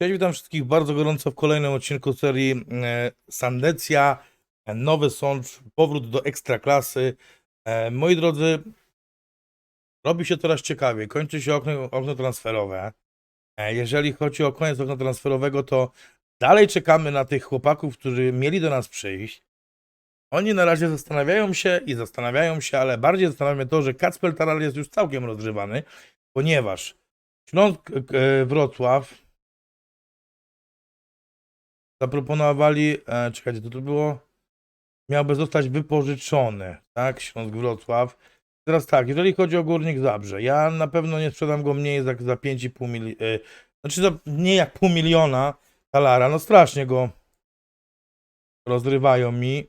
Cześć, witam wszystkich bardzo gorąco w kolejnym odcinku serii e, Sandecja, nowy sąd, powrót do ekstraklasy. E, moi drodzy, robi się coraz ciekawiej, kończy się okno, okno transferowe. E, jeżeli chodzi o koniec okna transferowego, to dalej czekamy na tych chłopaków, którzy mieli do nas przyjść. Oni na razie zastanawiają się i zastanawiają się, ale bardziej zastanawia to, że Kacper Taral jest już całkiem rozgrywany, ponieważ Śląsk Wrocław zaproponowali, e, czekajcie, to to było, miałby zostać wypożyczony, tak, Śląsk Wrocław. Teraz tak, jeżeli chodzi o Górnik Zabrze, ja na pewno nie sprzedam go mniej za, za 5,5 miliona, e, znaczy za mniej jak pół miliona talara, no strasznie go rozrywają mi.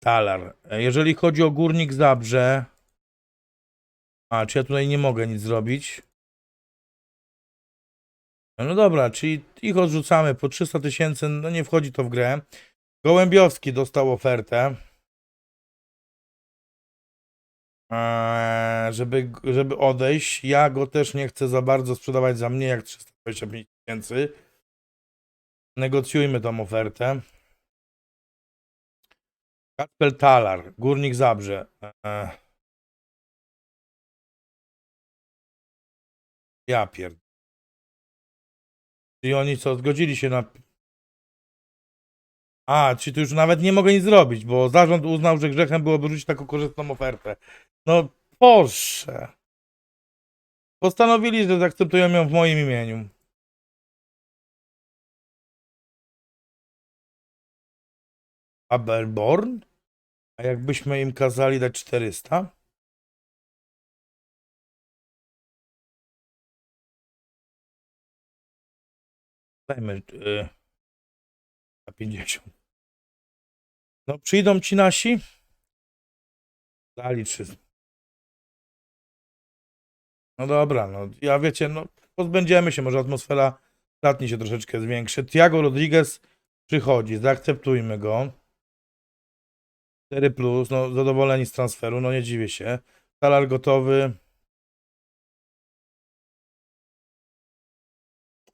Talar. E, Jeżeli chodzi o Górnik Zabrze, a, czy ja tutaj nie mogę nic zrobić? No dobra, czyli ich odrzucamy po 300 tysięcy, no nie wchodzi to w grę. Gołębiowski dostał ofertę. Eee, żeby, żeby odejść. Ja go też nie chcę za bardzo sprzedawać za mniej jak 325 tysięcy. Negocjujmy tą ofertę. Kacpel Talar, Górnik Zabrze. Eee. Ja pierd... Czyli oni co, zgodzili się na... A, czy tu już nawet nie mogę nic zrobić, bo zarząd uznał, że grzechem byłoby rzucić taką korzystną ofertę. No, proszę. Postanowili, że zaakceptują ją w moim imieniu. Aberborn? A jakbyśmy im kazali dać 400? Dajmy y, na 50. No przyjdą ci nasi? Dali 300. No dobra, no ja wiecie, no pozbędziemy się, może atmosfera szatni się troszeczkę zwiększy. Tiago Rodriguez przychodzi, zaakceptujmy go. 4 plus, no zadowoleni z transferu, no nie dziwię się. Talar gotowy.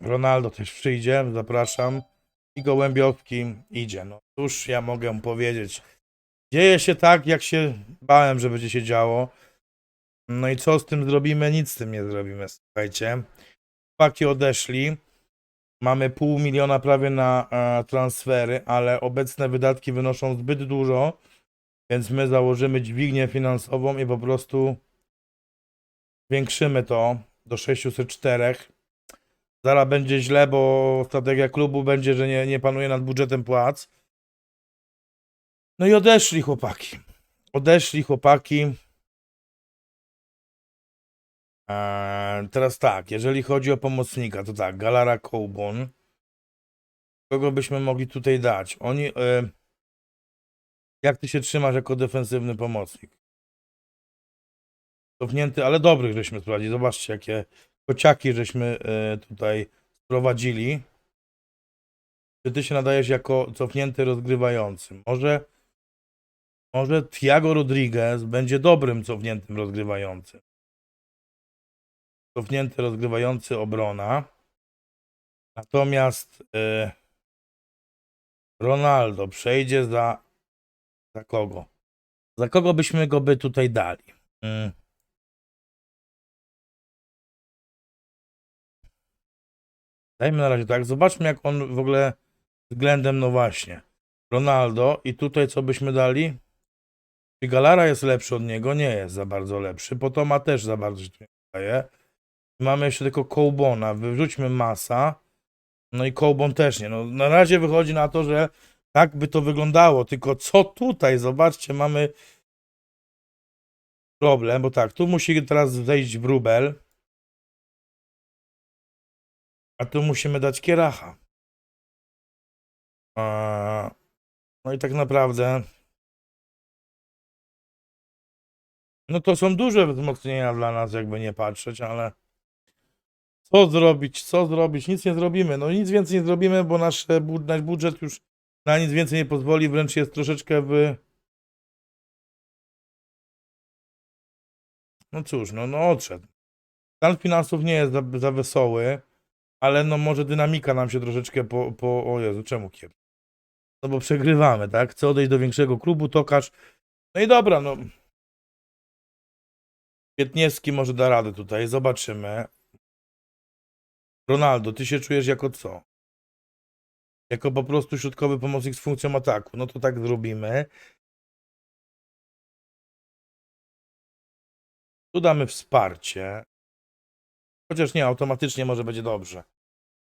Ronaldo też przyjdzie, zapraszam. I Gołębiowski idzie. No cóż ja mogę powiedzieć. Dzieje się tak, jak się bałem, że będzie się działo. No i co z tym zrobimy? Nic z tym nie zrobimy, słuchajcie. Chłopaki odeszli. Mamy pół miliona prawie na e, transfery, ale obecne wydatki wynoszą zbyt dużo, więc my założymy dźwignię finansową i po prostu zwiększymy to do 604. Zaraz będzie źle, bo strategia klubu będzie, że nie, nie panuje nad budżetem płac. No i odeszli chłopaki. Odeszli chłopaki. Eee, teraz tak, jeżeli chodzi o pomocnika, to tak, Galara Coubon. Kogo byśmy mogli tutaj dać? Oni. E, jak ty się trzymasz jako defensywny pomocnik? Cofnięty, ale dobrych żeśmy sprawdzili. Zobaczcie, jakie kociaki żeśmy e, tutaj sprowadzili. Czy ty się nadajesz jako cofnięty rozgrywający? Może. Może Thiago Rodriguez będzie dobrym cofniętym rozgrywającym. Cofnięty rozgrywający obrona. Natomiast e, Ronaldo przejdzie za. Za kogo? Za kogo byśmy go by tutaj dali? Mm. Dajmy na razie tak. Zobaczmy, jak on w ogóle względem, no właśnie. Ronaldo i tutaj co byśmy dali? Czy Galara jest lepszy od niego? Nie jest za bardzo lepszy. Potoma też za bardzo się wydaje. Mamy jeszcze tylko Kołbona. Wyrzućmy Masa. No i Kołbon też nie. No, na razie wychodzi na to, że tak by to wyglądało. Tylko co tutaj? Zobaczcie, mamy problem, bo tak, tu musi teraz wejść wróbel. A tu musimy dać kieracha. No i tak naprawdę. No to są duże wzmocnienia dla nas, jakby nie patrzeć, ale co zrobić, co zrobić? Nic nie zrobimy. No nic więcej nie zrobimy, bo nasz, e, nasz budżet już na nic więcej nie pozwoli, wręcz jest troszeczkę w No cóż, no, no odszedł. Stan finansów nie jest za, za wesoły, ale no może dynamika nam się troszeczkę po, po... O Jezu, czemu kiep? No bo przegrywamy, tak? Chcę odejść do większego klubu, Tokarz. No i dobra, no. Piętniewski może da radę tutaj, zobaczymy. Ronaldo, ty się czujesz jako co? Jako po prostu środkowy pomocnik z funkcją ataku. No to tak zrobimy. Tu damy wsparcie. Chociaż nie, automatycznie może będzie dobrze.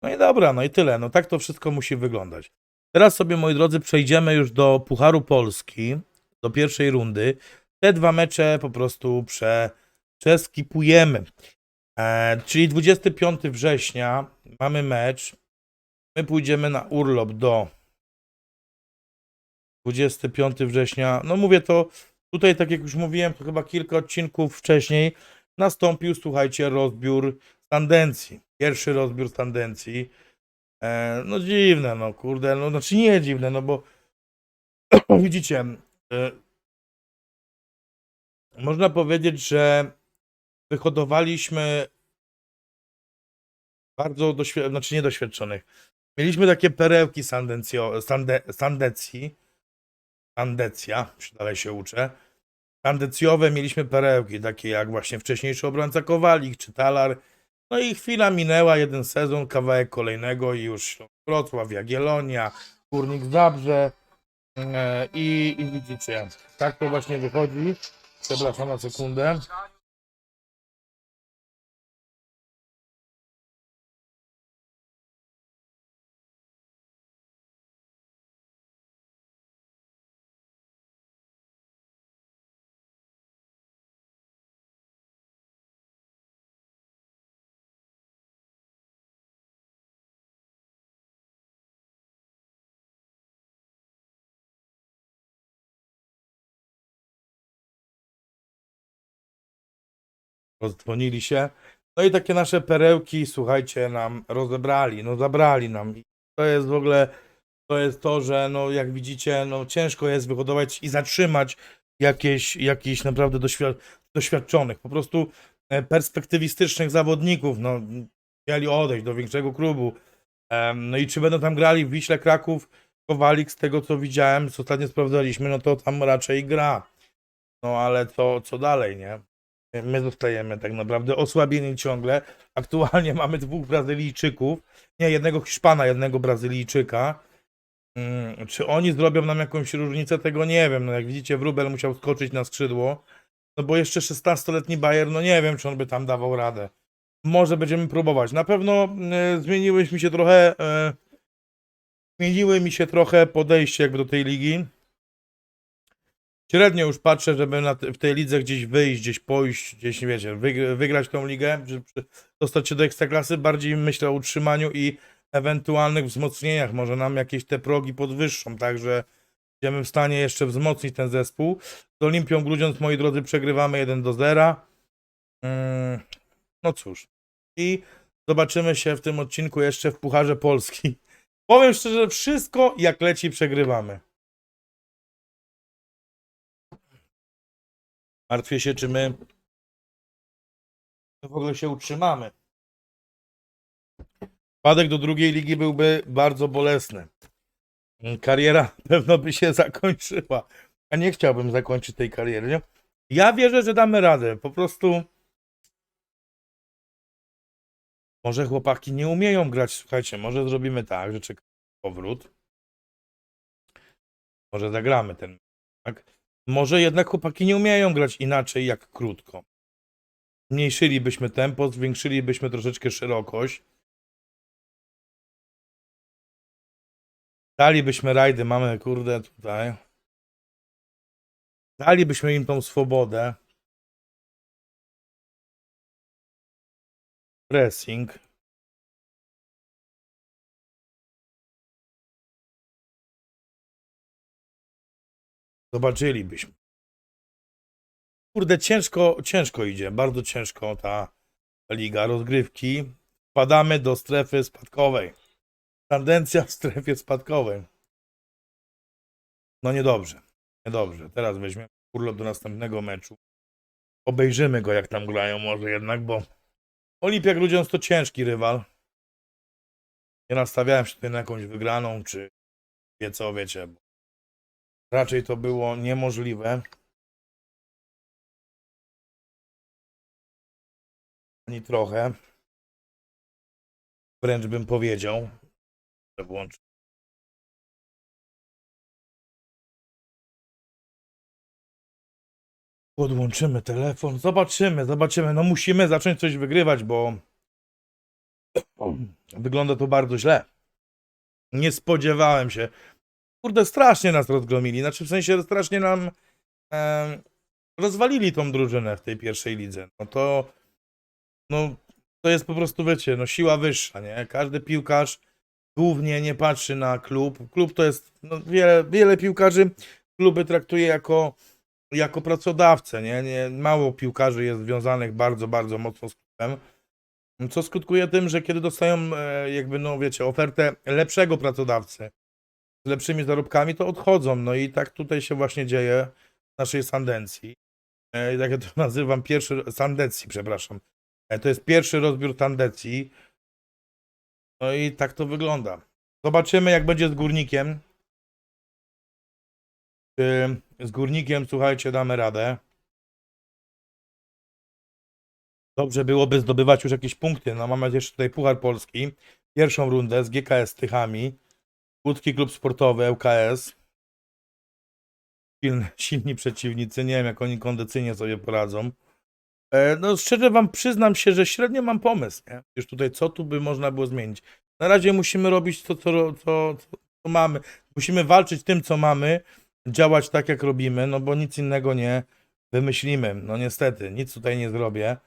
No i dobra, no i tyle. No tak to wszystko musi wyglądać. Teraz sobie, moi drodzy, przejdziemy już do Pucharu Polski, do pierwszej rundy. Te dwa mecze po prostu prze, przeskipujemy. E, czyli 25 września mamy mecz. My pójdziemy na urlop do 25 września. No mówię to tutaj, tak jak już mówiłem, to chyba kilka odcinków wcześniej nastąpił, słuchajcie, rozbiór tendencji. Pierwszy rozbiór tendencji. E, no dziwne, no kurde, no znaczy nie dziwne, no bo widzicie, e, można powiedzieć, że wyhodowaliśmy bardzo doświadczonych, znaczy niedoświadczonych. Mieliśmy takie perełki sandencio, sande, sandecji, sandecja, dalej się uczę. Sandecjowe mieliśmy perełki, takie jak właśnie wcześniejszy obrońca Kowalik czy Talar. No i chwila minęła, jeden sezon, kawałek kolejnego i już Wrocław, Jagiellonia, Górnik Zabrze e, i, i widzicie, tak to właśnie wychodzi. Przepraszam na sekundę. Rozdzwonili się. No i takie nasze perełki, słuchajcie, nam rozebrali, no zabrali nam. I to jest w ogóle, to jest to, że no jak widzicie, no ciężko jest wyhodować i zatrzymać jakieś, jakichś naprawdę doświad doświadczonych, po prostu e, perspektywistycznych zawodników, no mieli odejść do większego klubu. No i czy będą tam grali w Wiśle Kraków, Kowalik, z tego co widziałem, co ostatnio sprawdzaliśmy, no to tam raczej gra. No ale co, co dalej, nie? My zostajemy tak naprawdę osłabieni ciągle. Aktualnie mamy dwóch Brazylijczyków. Nie, jednego Hiszpana, jednego Brazylijczyka. Mm, czy oni zrobią nam jakąś różnicę? Tego nie wiem. No jak widzicie, Wróbel musiał skoczyć na skrzydło. No bo jeszcze 16-letni Bayer, no nie wiem, czy on by tam dawał radę. Może będziemy próbować. Na pewno y, zmieniły mi się trochę. Y, zmieniły mi się trochę podejście jakby do tej ligi. Średnio już patrzę, żeby na w tej lidze gdzieś wyjść, gdzieś pójść, gdzieś, wiecie, wygr- wygrać tą ligę, przy- dostać się do ekstraklasy. Bardziej myślę o utrzymaniu i ewentualnych wzmocnieniach. Może nam jakieś te progi podwyższą, także będziemy w stanie jeszcze wzmocnić ten zespół. Z Olimpią Grudziądz, moi drodzy, przegrywamy 1 do 0. Mm, no cóż. I zobaczymy się w tym odcinku jeszcze w Pucharze Polski. Powiem szczerze, wszystko jak leci przegrywamy. Martwię się, czy my w ogóle się utrzymamy. Spadek do drugiej ligi byłby bardzo bolesny. Kariera pewno by się zakończyła. A nie chciałbym zakończyć tej kariery. Nie? Ja wierzę, że damy radę. Po prostu. Może chłopaki nie umieją grać. Słuchajcie, może zrobimy tak, że czekamy powrót. Może zagramy ten. Tak? Może jednak chłopaki nie umieją grać inaczej jak krótko. Zmniejszylibyśmy tempo, zwiększylibyśmy troszeczkę szerokość. Dalibyśmy rajdy, mamy kurde tutaj. Dalibyśmy im tą swobodę. Pressing. Zobaczylibyśmy. Kurde, ciężko, ciężko idzie, bardzo ciężko ta liga rozgrywki. Wpadamy do strefy spadkowej. Tendencja w strefie spadkowej. No niedobrze, niedobrze. Teraz weźmiemy urlop do następnego meczu. obejrzymy go, jak tam grają może jednak, bo Olimpia Grudziądz to ciężki rywal. Nie nastawiałem się tutaj na jakąś wygraną, czy wie co, wiecie. Bo raczej to było niemożliwe. Ani trochę. Wręcz bym powiedział. że Włącz. Podłączymy telefon. Zobaczymy, zobaczymy. No musimy zacząć coś wygrywać, bo wygląda to bardzo źle. Nie spodziewałem się. Kurde, strasznie nas rozgromili. Znaczy, w sensie strasznie nam em, rozwalili tą drużynę w tej pierwszej lidze. No to, no, to jest po prostu, wiecie, no siła wyższa, nie? Każdy piłkarz głównie nie patrzy na klub. Klub to jest, no, wiele, wiele piłkarzy kluby traktuje jako, jako pracodawcę, nie? nie? Mało piłkarzy jest związanych bardzo, bardzo mocno z klubem. Co skutkuje tym, że kiedy dostają, e, jakby, no wiecie, ofertę lepszego pracodawcy z lepszymi zarobkami, to odchodzą. No i tak tutaj się właśnie dzieje w naszej Sandencji. E, Jak ja to nazywam, pierwszy, Sandecji, przepraszam. E, To jest pierwszy rozbiór Tandecji. No i tak to wygląda. Zobaczymy, jak będzie z górnikiem. Z górnikiem, słuchajcie, damy radę. Dobrze byłoby zdobywać już jakieś punkty. No mamy jeszcze tutaj Puchar Polski. Pierwszą rundę z GKS Tychami. Łódzki Klub Sportowy ŁKS. Silni, silni przeciwnicy. Nie wiem, jak oni kondycyjnie sobie poradzą. E, No szczerze wam przyznam się, że średnio mam pomysł. Nie? Już tutaj co tu by można było zmienić. Na razie musimy robić to, co, co, co, mamy. Musimy walczyć tym, co mamy. Działać tak, jak robimy, no bo nic innego nie wymyślimy. No niestety, nic tutaj nie zrobię.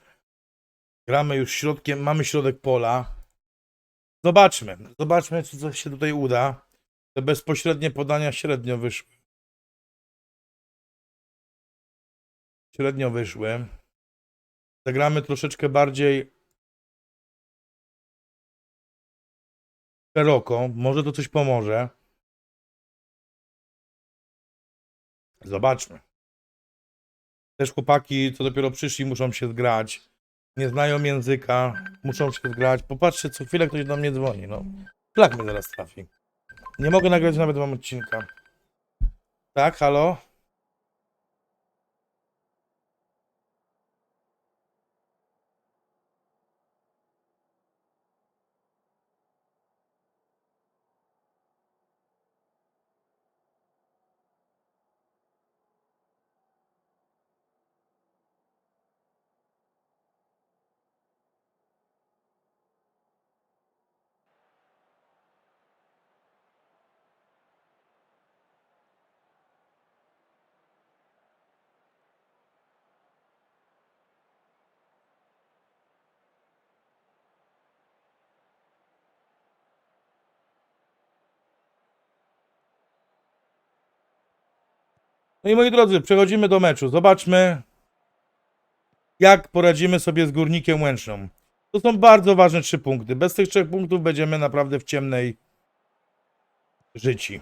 Gramy już środkiem, mamy środek pola. Zobaczmy, zobaczmy, czy się tutaj uda. Te bezpośrednie podania średnio wyszły. Średnio wyszły. Zagramy troszeczkę bardziej szeroko. Może to coś pomoże. Zobaczmy. Też chłopaki, co dopiero przyszli, muszą się zgrać. Nie znają języka, muszą się zgrać. Popatrzcie, co chwilę ktoś do mnie dzwoni. No, szlak mnie zaraz trafi. Nie mogę nagrać nawet wam odcinka. Tak, halo? No i moi drodzy, przechodzimy do meczu. Zobaczmy, jak poradzimy sobie z Górnikiem Łęczną. To są bardzo ważne trzy punkty. Bez tych trzech punktów będziemy naprawdę w ciemnej życi.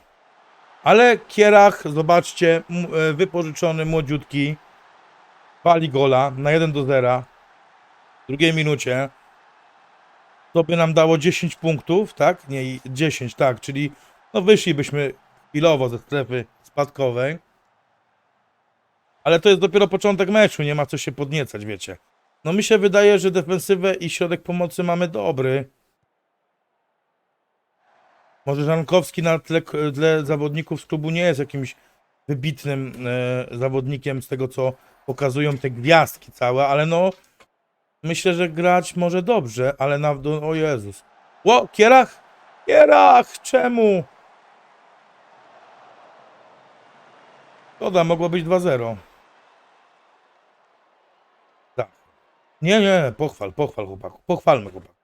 Ale Kierach, zobaczcie, e, wypożyczony, młodziutki, wali gola na 1 do 0 w drugiej minucie. To by nam dało 10 punktów, tak? Nie, 10, tak, czyli no wyszlibyśmy chwilowo ze strefy spadkowej. Ale to jest dopiero początek meczu, nie ma co się podniecać, wiecie. No mi się wydaje, że defensywę i środek pomocy mamy dobry. Może Żankowski na tle, tle zawodników z klubu nie jest jakimś wybitnym e, zawodnikiem z tego, co pokazują te gwiazdki całe, ale no myślę, że grać może dobrze, ale na... do- O Jezus. Ło, Kierach? Kierach! Czemu? Szkoda, mogło być 2-0. Nie, nie, pochwal, pochwal chłopaku. Pochwalmy chłopaku.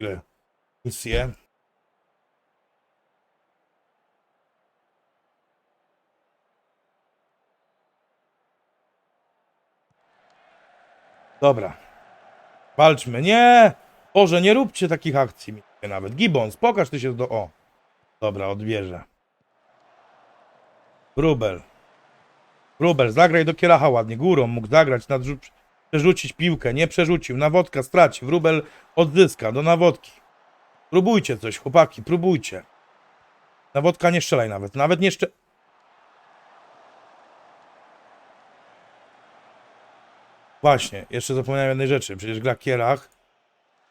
Ile? Misję. Dobra. Walczmy. Nie! Boże, nie róbcie takich akcji. nawet. Gibbons, pokaż ty się do... O, dobra, odbierze. Wróbel. Wróbel, zagraj do Kieracha ładnie, górą mógł zagrać, nadrzu- przerzucić piłkę, nie przerzucił, nawodka straci, Wróbel odzyska do nawodki. Próbujcie coś, chłopaki, próbujcie. Nawodka nie strzelaj nawet, nawet nie strzelaj. Właśnie, jeszcze zapomniałem jednej rzeczy. Przecież gra Kierach.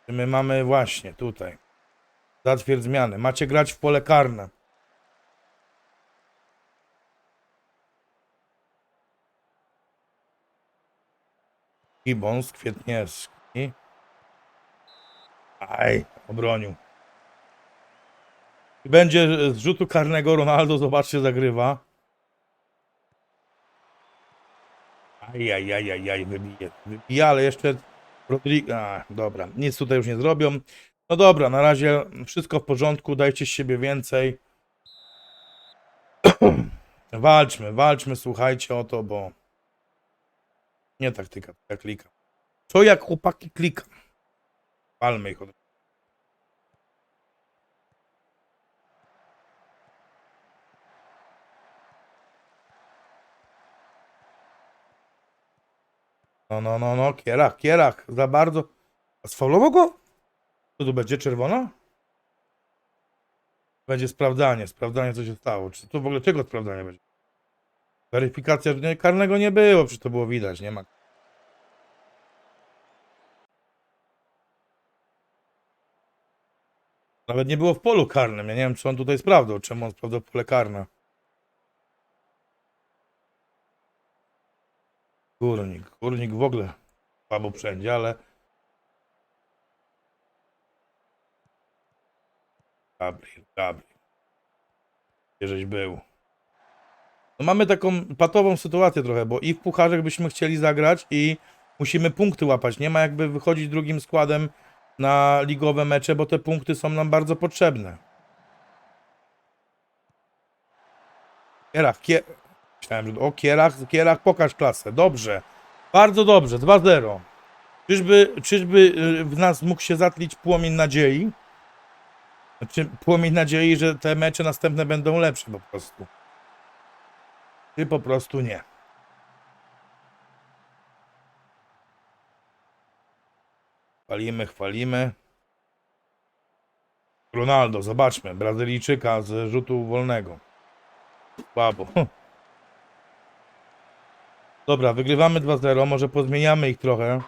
My mamy właśnie tutaj. Zatwierdź zmiany. Macie grać w pole karne. Gibbons, Kwietniewski. Aj, obronił. Będzie z rzutu karnego Ronaldo, zobaczcie, zagrywa. Ajajajajaj, wybije. Wybije, ale jeszcze Rodrigo. Dobra, nic tutaj już nie zrobią. No dobra, na razie wszystko w porządku, dajcie z siebie więcej. walczmy, walczmy, słuchajcie o to, bo nie taktyka, tak klika. Co jak chłopaki klika? Palmy ich od No, no, no, no, kierach, kierach, za bardzo. Sfaulował go? Co tu będzie, czerwona? Będzie sprawdzanie, sprawdzanie co się stało. Czy tu w ogóle czego sprawdzanie będzie? Weryfikacja, karnego nie było, przecież to było widać, nie ma. Nawet nie było w polu karnym, ja nie wiem czy on tutaj sprawdzał, czemu on sprawdzał pole karne. Górnik, górnik w ogóle słabo wszędzie, ale... Gabriel, Gabriel. Gdzieżeś był. No mamy taką patową sytuację trochę, bo i w pucharzach byśmy chcieli zagrać i musimy punkty łapać. Nie ma jakby wychodzić drugim składem na ligowe mecze, bo te punkty są nam bardzo potrzebne. Kierach, kier... Myślałem, że... O, Kierach, Kierach, pokaż klasę. Dobrze. Bardzo dobrze. 2-0. Czyżby, czyżby y, w nas mógł się zatlić płomień nadziei? Znaczy, płomień nadziei, że te mecze następne będą lepsze po prostu. Czy po prostu nie. Chwalimy, chwalimy. Ronaldo, zobaczmy. Brazylijczyka z rzutu wolnego. Słabo. Dobra, wygrywamy 2-0. Może pozmieniamy ich trochę.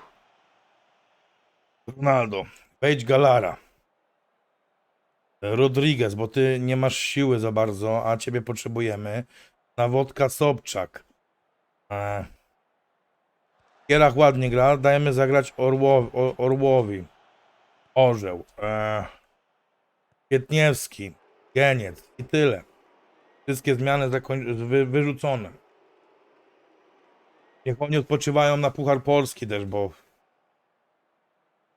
Ronaldo, wejdź Galara. Rodriguez, bo ty nie masz siły za bardzo, a ciebie potrzebujemy. Nawodka Sobczak. E. Kierach ładnie gra, dajemy zagrać Orłowi. Orłowi. Orzeł. E. Kwietniewski. Geniec. I tyle. Wszystkie zmiany wy, wyrzucone. Niech oni odpoczywają na Puchar Polski też, bo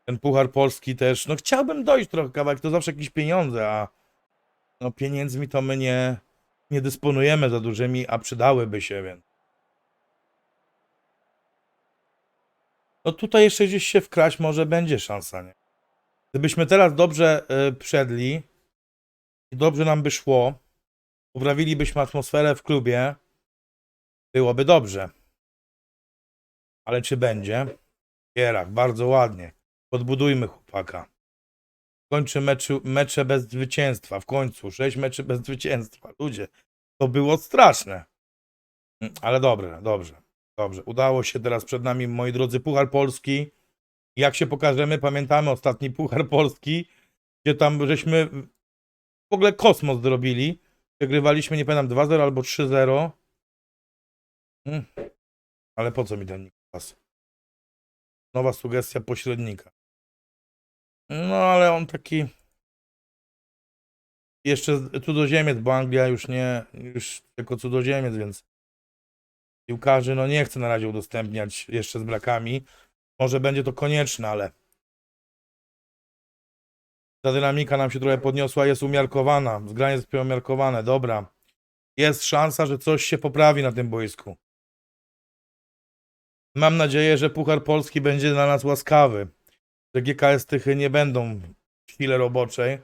ten Puchar Polski też, no chciałbym dojść trochę kawałek, to zawsze jakieś pieniądze, a no pieniędzmi to my nie, nie dysponujemy za dużymi, a przydałyby się, więc. No tutaj jeszcze gdzieś się wkraść może będzie szansa, nie? Gdybyśmy teraz dobrze y, przedli i dobrze nam by szło, poprawilibyśmy atmosferę w klubie, byłoby dobrze. Ale czy będzie? Kierach, bardzo ładnie. Podbudujmy chłopaka. Kończy meczu, mecze bez zwycięstwa. W końcu. Sześć meczy bez zwycięstwa. Ludzie, to było straszne. Mm, Ale dobre, dobrze. Dobrze. Udało się teraz przed nami, moi drodzy, Puchar Polski. Jak się pokażemy, pamiętamy ostatni Puchar Polski, gdzie tam żeśmy w ogóle kosmos zrobili. Przegrywaliśmy, nie pamiętam, 2-0 albo 3-0. Mm. Ale po co mi ten Nikolas? Nowa sugestia pośrednika. No ale on taki. Jeszcze cudzoziemiec, bo Anglia już nie, już tylko cudzoziemiec, więc piłkarzy no nie chcę na razie udostępniać jeszcze z brakami. Może będzie to konieczne, ale ta dynamika nam się trochę podniosła, jest umiarkowana. Zgranie jest umiarkowane, dobra. Jest szansa, że coś się poprawi na tym boisku. Mam nadzieję, że Puchar Polski będzie dla nas łaskawy. Że GKS Tychy nie będą w sile roboczej.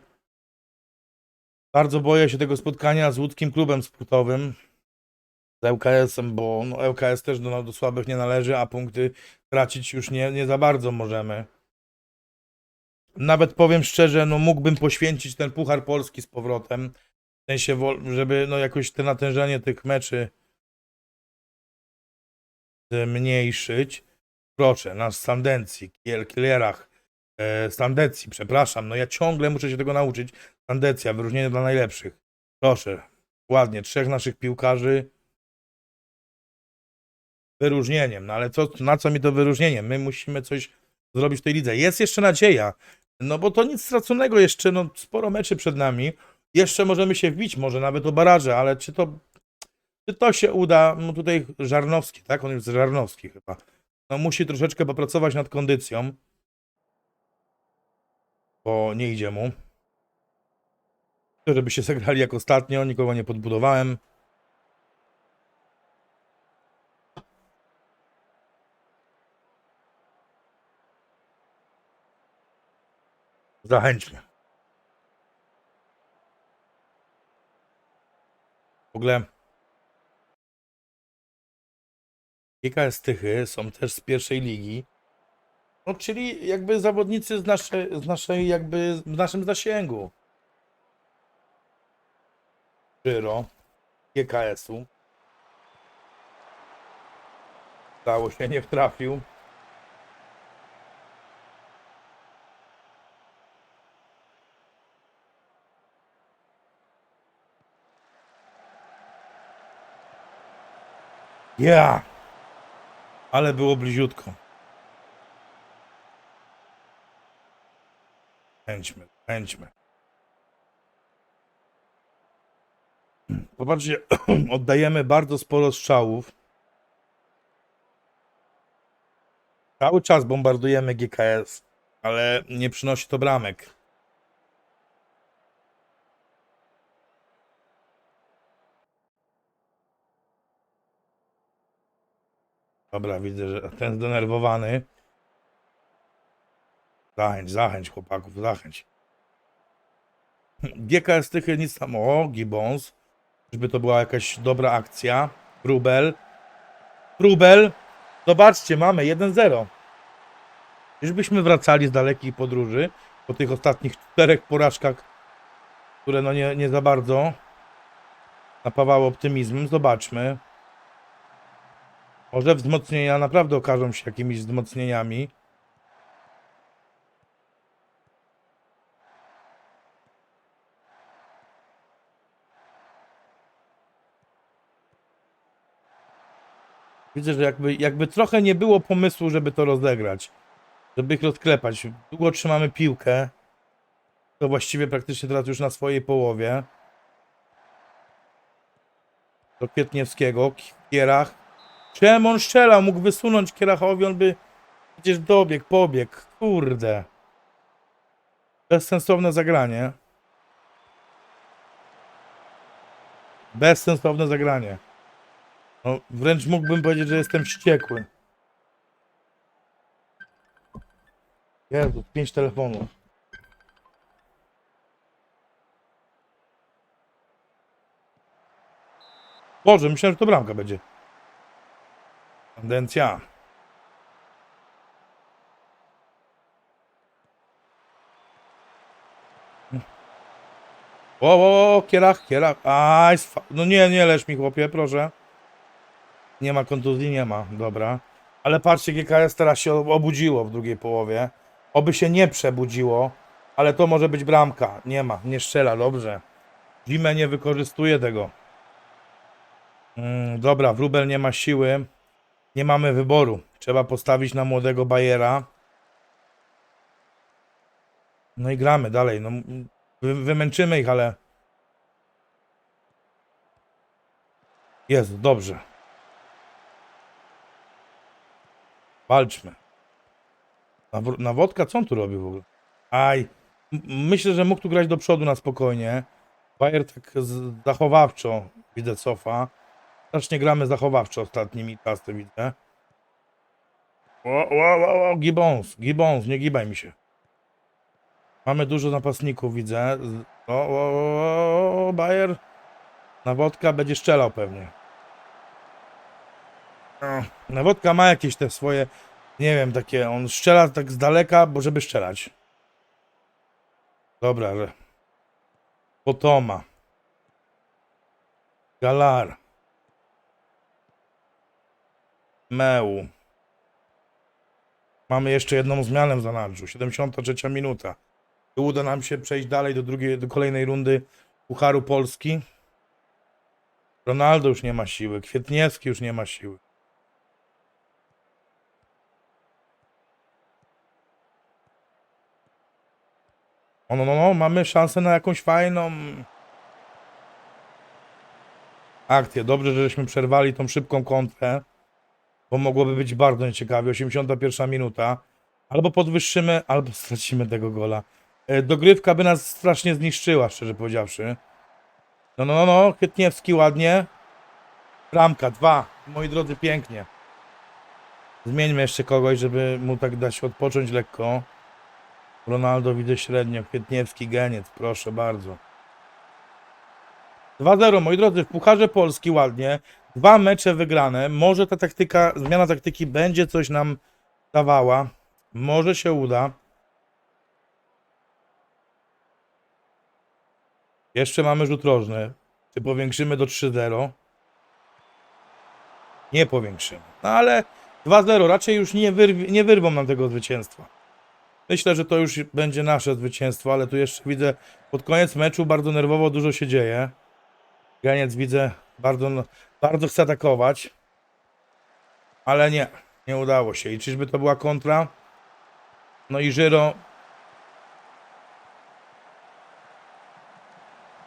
Bardzo boję się tego spotkania z łódzkim klubem sportowym, z ŁKS-em, bo no, też do, do słabych nie należy, a punkty tracić już nie, nie za bardzo możemy. Nawet powiem szczerze, no mógłbym poświęcić ten Puchar Polski z powrotem, w sensie, żeby no jakoś te natężenie tych meczy zmniejszyć. Proszę, nasz Sandencji, Kiel, Kielerach, e, Sandecji, przepraszam, no ja ciągle muszę się tego nauczyć. Sandecja, wyróżnienie dla najlepszych. Proszę, ładnie, trzech naszych piłkarzy wyróżnieniem, no ale co, na co mi to wyróżnienie? My musimy coś zrobić w tej lidze. Jest jeszcze nadzieja, no bo to nic straconego jeszcze, no sporo meczy przed nami. Jeszcze możemy się wbić, może nawet o baraże, ale czy to, czy to się uda? No tutaj Żarnowski, tak? On jest Żarnowski chyba. No musi troszeczkę popracować nad kondycją, bo nie idzie mu. Żeby się zagrali jak ostatnio, nikogo nie podbudowałem. Zachęćmy. W ogóle GKS Tychy są też z pierwszej ligi. No, czyli jakby zawodnicy z naszej, z naszej jakby w naszym zasięgu. Żyro GKS-u. Stało się, nie wtrafił. Ja! Ale było bliziutko. Chęćmy, chęćmy. Popatrzcie, oddajemy bardzo sporo strzałów. Cały czas bombardujemy GKS, ale nie przynosi to bramek. Dobra, widzę, że ten zdenerwowany. Zachęć, zachęć chłopaków, zachęć. GKS Tychy nic tam. O, Gibbons. Żeby to była jakaś dobra akcja. Rubel. Rubel. Zobaczcie, mamy 1-0. Czyżbyśmy wracali z dalekiej podróży po tych ostatnich czterech porażkach, które no nie, nie za bardzo napawały optymizmem. Zobaczmy. Może wzmocnienia naprawdę okażą się jakimiś wzmocnieniami. Widzę, że jakby, jakby trochę nie było pomysłu, żeby to rozegrać. Żeby ich rozklepać. Długo trzymamy piłkę. To właściwie praktycznie teraz już na swojej połowie. Do Kwietniewskiego. Kierach. Czemu on? Mógł wysunąć Kierachowi, on by przecież dobiegł, pobiegł. Kurde. Bezsensowne zagranie. Bezsensowne zagranie. No, wręcz mógłbym powiedzieć, że jestem wściekły. Jezu, pięć telefonów. Boże, myślałem, że to bramka będzie. Tendencja. O, o, o, kierach, kierach. Aj, no nie, nie leż mi chłopie, proszę. Nie ma kontuzji, nie ma, dobra. Ale patrzcie, GKS teraz się obudziło w drugiej połowie. Oby się nie przebudziło, ale to może być bramka. Nie ma, nie strzela, dobrze. Zimę nie wykorzystuje tego. Mm, dobra, Wróbel nie ma siły. Nie mamy wyboru. Trzeba postawić na młodego Bajera. No i gramy dalej. No, wy, wymęczymy ich, ale. Jezu, dobrze. Walczmy. Nawr- Nawodka, co on tu robi w ogóle? Aj. Myślę, że mógł tu grać do przodu na spokojnie. Bayer tak zachowawczo widzę cofa. Znacznie gramy zachowawczo ostatnimi czasy, widzę. O, o, Gibbons, Gibbons, nie gibaj mi się. Mamy dużo napastników, widzę. O, o, o, o, Bayer. Nawodka będzie strzelał pewnie. Nawodka ma jakieś te swoje, nie wiem, takie, on strzela tak z daleka, bo żeby strzelać. Dobra, że... Potoma. Galar. Meł. Mamy jeszcze jedną zmianę w zanadrzu. 73 minuta. Uda nam się przejść dalej do drugiej, do kolejnej rundy Pucharu Polski? Ronaldo już nie ma siły. Kwietniewski już nie ma siły. O, no, no, no, mamy szansę na jakąś fajną akcję. Dobrze, że żeśmy przerwali tą szybką kontrę, bo mogłoby być bardzo nieciekawie. 81 minuta. Albo podwyższymy, albo stracimy tego gola. E, Dogrywka by nas strasznie zniszczyła, szczerze powiedziawszy. No, no, no, no, Kwietniewski ładnie. Bramka, dwa. Moi drodzy, pięknie. Zmieńmy jeszcze kogoś, żeby mu tak dać odpocząć lekko. Ronaldo widzę średnio, Kwietniewski, Geniec, proszę bardzo. 2-0, moi drodzy, w Pucharze Polski ładnie. Dwa mecze wygrane. Może ta taktyka, zmiana taktyki będzie coś nam dawała. Może się uda. Jeszcze mamy rzut rożny. Czy powiększymy do 3-0? Nie powiększymy. No ale 2-0 raczej już nie, wyrw- nie wyrwą nam tego zwycięstwa. Myślę, że to już będzie nasze zwycięstwo, ale tu jeszcze widzę pod koniec meczu bardzo nerwowo dużo się dzieje. Ganiec widzę bardzo, bardzo chce atakować. Ale nie, nie udało się. I czyżby to była kontra? No i Żyro.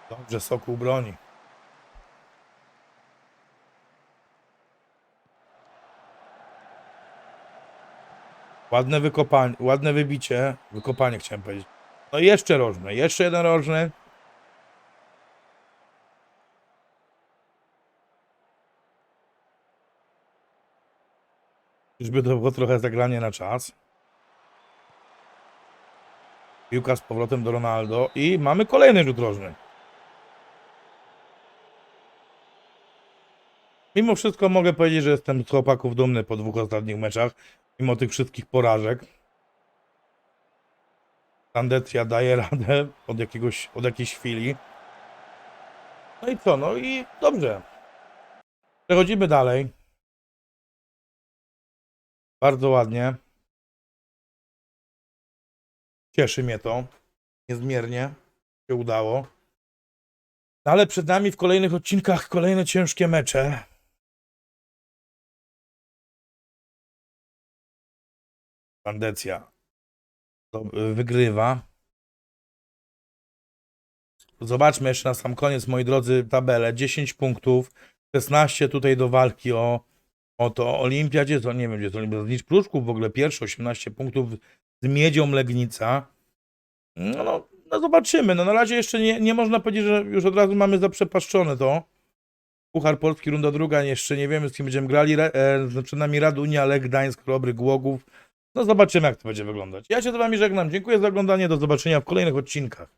Dobrze, Sokół broni. Ładne wykopanie, ładne wybicie. Wykopanie chciałem powiedzieć. No i jeszcze rożny, jeszcze jeden rożny. Czyżby to było trochę zagranie na czas. Piłka z powrotem do Ronaldo i mamy kolejny rzut rożny. Mimo wszystko mogę powiedzieć, że jestem z chłopaków dumny po dwóch ostatnich meczach, mimo tych wszystkich porażek. Sandecja daje radę od jakiegoś, od jakiejś chwili. No i co? No i dobrze. Przechodzimy dalej. Bardzo ładnie. Cieszy mnie to. Niezmiernie się udało. No ale przed nami w kolejnych odcinkach kolejne ciężkie mecze. Bandecja y, wygrywa. Zobaczmy jeszcze na sam koniec, moi drodzy, tabelę. 10 punktów, 16 tutaj do walki o, o to Olimpiadzie, to nie wiem, gdzie to Olimpia, zlicz Pruszków w ogóle pierwszy, 18 punktów z Miedzią Legnica. No, no, no zobaczymy, no na razie jeszcze nie, nie można powiedzieć, że już od razu mamy zaprzepaszczone to. Puchar Polski, runda druga, jeszcze nie wiemy z kim będziemy grali, e, znaczy nami Radunia, Lech Gdańsk, Robry, Głogów. No zobaczymy jak to będzie wyglądać. Ja się z wami żegnam, dziękuję za oglądanie, do zobaczenia w kolejnych odcinkach.